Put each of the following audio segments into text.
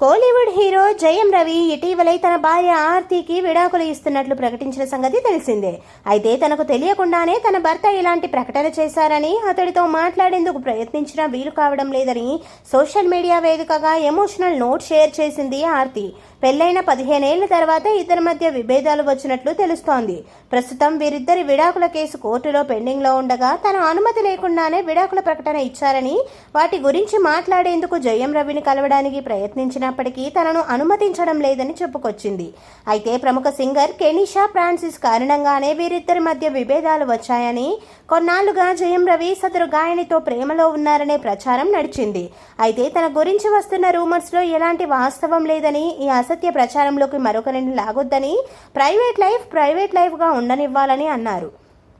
Kollywood hero Jayam Ravi ఇటీవలే తన భార్య ఆర్తికి విడాకులు ఇస్తున్నట్లు ప్రకటించిన సంగతి తెలిసిందే. అయితే తనకు తెలియకుండానే తన భర్త ఇలాంటి ప్రకటన చేశారని అతడితో మాట్లాడేందుకు ప్రయత్నించినా వీలు కావడం లేదని సోషల్ మీడియా వేదికగా ఎమోషనల్ నోట్ షేర్ చేసింది ఆర్తి. పెళ్ళైన పదిహేనేళ్ళ తర్వాత ఇద్దరి మధ్య విభేదాలు వచ్చినట్లు తెలుస్తోంది. ప్రస్తుతం వీరిద్దరి విడాకుల కేసు కోర్టులో పెండింగ్లో ఉండగా తన అనుమతి లేకుండానే విడాకుల ప్రకటన ఇచ్చారని వాటి గురించి మాట్లాడేందుకు జయం రవిని కలవడానికి ప్రయత్నించిన ప్రయత్నించినప్పటికీ తనను అనుమతించడం లేదని చెప్పుకొచ్చింది. అయితే ప్రముఖ సింగర్ కెనిషా ఫ్రాన్సిస్ కారణంగానే వీరిద్దరి మధ్య విభేదాలు వచ్చాయని కొన్నాళ్ళుగా జయం రవి సదరు గాయనితో ప్రేమలో ఉన్నారనే ప్రచారం నడిచింది. అయితే తన గురించి వస్తున్న రూమర్స్లో ఎలాంటి వాస్తవం లేదని ఈ అసత్య ప్రచారంలోకి మరొకరిని లాగొద్దని ప్రైవేట్ లైఫ్ ప్రైవేట్ లైఫ్గా ఉండనివ్వాలని అన్నారు.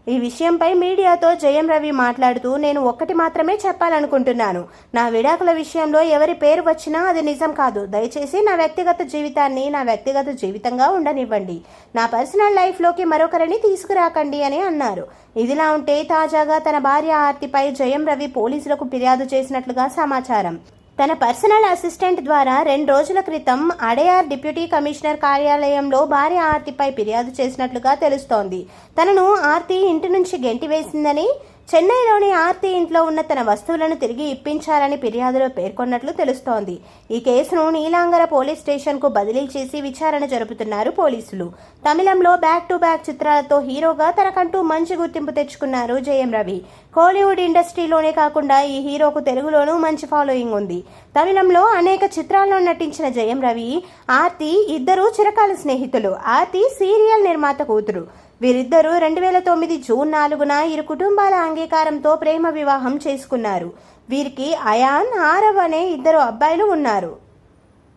ఈ విషయంపై మీడియాతో జయం రవి మాట్లాడుతూ నేను ఒక్కటి మాత్రమే చెప్పాలనుకుంటున్నాను. నా విడాకుల విషయంలో ఎవరి పేరు వచ్చినా అది నిజం కాదు. దయచేసి నా వ్యక్తిగత జీవితాన్ని నా వ్యక్తిగత జీవితంగా ఉండనివ్వండి. నా పర్సనల్ లైఫ్లోకి మరొకరిని తీసుకురాకండి అని అన్నారు. ఇదిలా ఉంటే తాజాగా తన భార్య ఆర్తిపై జయం రవి పోలీసులకు ఫిర్యాదు చేసినట్లుగా సమాచారం. తన పర్సనల్ అసిస్టెంట్ ద్వారా రెండు రోజుల క్రితం అడయార్ డిప్యూటీ కమిషనర్ కార్యాలయంలో భార్య ఆర్తిపై ఫిర్యాదు చేసినట్లుగా తెలుస్తోంది. తనను ఆర్తి ఇంటి నుంచి గెంటివేసిందని చెన్నైలోని ఆర్తి ఇంట్లో ఉన్న తన వస్తువులను తిరిగి ఇప్పించాలని ఫిర్యాదులో పేర్కొన్నట్లు తెలుస్తోంది. ఈ కేసును నీలాంగర పోలీస్ స్టేషన్కు బదిలీ చేసి విచారణ జరుపుతున్నారు పోలీసులు. తమిళంలో బ్యాక్ టు బ్యాక్ చిత్రాలతో హీరోగా తనకంటూ మంచి గుర్తింపు తెచ్చుకున్నారు జయం రవి. కోలీవుడ్ ఇండస్ట్రీలోనే కాకుండా ఈ హీరోకు తెలుగులోనూ మంచి ఫాలోయింగ్ ఉంది. తమిళంలో అనేక చిత్రాల్లో నటించిన జయం రవి ఆర్తి ఇద్దరూ చిరకాల స్నేహితులు. ఆర్తి సీరియల్ నిర్మాత కూతురు. వీరిద్దరూ రెండు వేల తొమ్మిది జూన్ నాలుగున ఇరు కుటుంబాల అంగీకారంతో ప్రేమ వివాహం చేసుకున్నారు. వీరికి అయాన్ ఆరవ్ అనే ఇద్దరు అబ్బాయిలు ఉన్నారు.